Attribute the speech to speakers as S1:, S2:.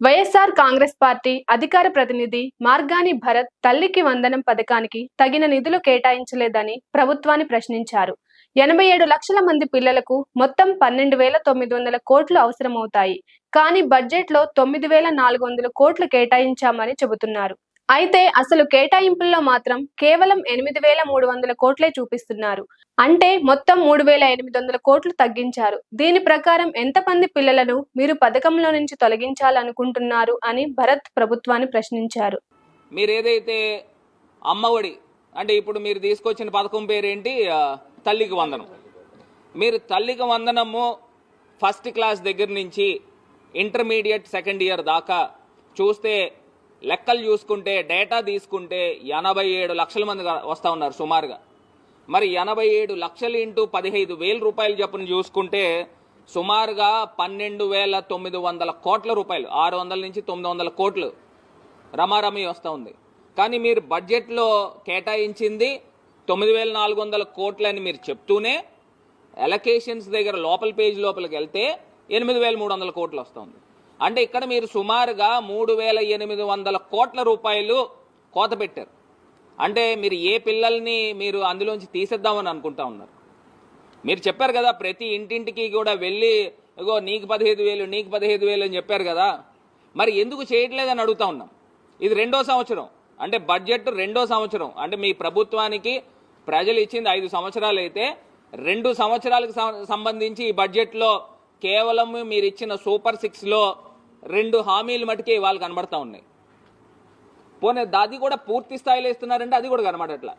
S1: YSR Congress party అధికార ప్రతినిధి మార్గాని భరత్ తల్లికి వందనం పథకానికి తగిన నిధులు కేటాయించలేదని ప్రభుత్వాన్ని ప్రశ్నించారు. ఎనభై ఏడు లక్షల మంది పిల్లలకు మొత్తం పన్నెండు వేల తొమ్మిది వందల కోట్లు అవసరమవుతాయి. కానీ బడ్జెట్లో తొమ్మిది వేల నాలుగు వందల కోట్లు కేటాయించామని చెబుతున్నారు. అయితే అసలు కేటాయింపుల్లో మాత్రం కేవలం ఎనిమిది వేల మూడు వందల కోట్లే చూపిస్తున్నారు. అంటే మొత్తం మూడు వేల ఎనిమిది వందల కోట్లు తగ్గించారు. దీని ప్రకారం ఎంతమంది పిల్లలను మీరు పథకంలో నుంచి తొలగించాలనుకుంటున్నారు అని భరత్ ప్రభుత్వాన్ని ప్రశ్నించారు.
S2: మీరు ఏదైతే అమ్మఒడి అంటే ఇప్పుడు మీరు తీసుకొచ్చిన పథకం పేరేంటి? తల్లికి వందనం. మీరు తల్లికి వందనము ఫస్ట్ క్లాస్ దగ్గర నుంచి ఇంటర్మీడియట్ సెకండ్ ఇయర్ దాకా చూస్తే లెక్కలు చూసుకుంటే డేటా తీసుకుంటే ఎనభై ఏడు లక్షల మంది వస్తూ ఉన్నారు సుమారుగా. మరి ఎనభై ఏడు లక్షలు ఇంటూ పదిహేను వేల రూపాయలు చొప్పున చూసుకుంటే సుమారుగా పన్నెండు వేల తొమ్మిది వందల కోట్ల రూపాయలు ఆరు వందల నుంచి తొమ్మిది వందల కోట్లు రమారమి వస్తూ ఉంది. కానీ మీరు బడ్జెట్లో కేటాయించింది తొమ్మిది వేల నాలుగు వందల కోట్లని మీరు చెప్తూనే ఎలకేషన్స్ దగ్గర లోపల పేజ్ లోపలికి వెళ్తే ఎనిమిది వేల మూడు వందల కోట్లు వస్తుంది అంటే ఇక్కడ మీరు సుమారుగా మూడు వేల ఎనిమిది వందల కోట్ల రూపాయలు కోత పెట్టారు. అంటే మీరు ఏ పిల్లల్ని మీరు అందులోంచి తీసేద్దామని అనుకుంటా ఉన్నారు. మీరు చెప్పారు కదా ప్రతి ఇంటింటికి కూడా వెళ్ళి ఇగో నీకు పదిహేదు వేలు నీకు పదిహేదు వేలు అని చెప్పారు కదా. మరి ఎందుకు చేయట్లేదని అడుగుతా ఉన్నాం. ఇది రెండో సంవత్సరం. అంటే బడ్జెట్ రెండో సంవత్సరం. అంటే మీ ప్రభుత్వానికి ప్రజలు ఇచ్చింది ఐదు సంవత్సరాలు అయితే రెండు సంవత్సరాలకు సం- సంబంధించి ఈ బడ్జెట్లో కేవలం మీరు ఇచ్చిన సూపర్ సిక్స్లో రెండు హామీలు మటుకే ఇవాళ కనబడతా ఉన్నాయి. పోనీ అది కూడా పూర్తి స్థాయిలో ఇస్తున్నారంటే అది కూడా కనబడట్లా.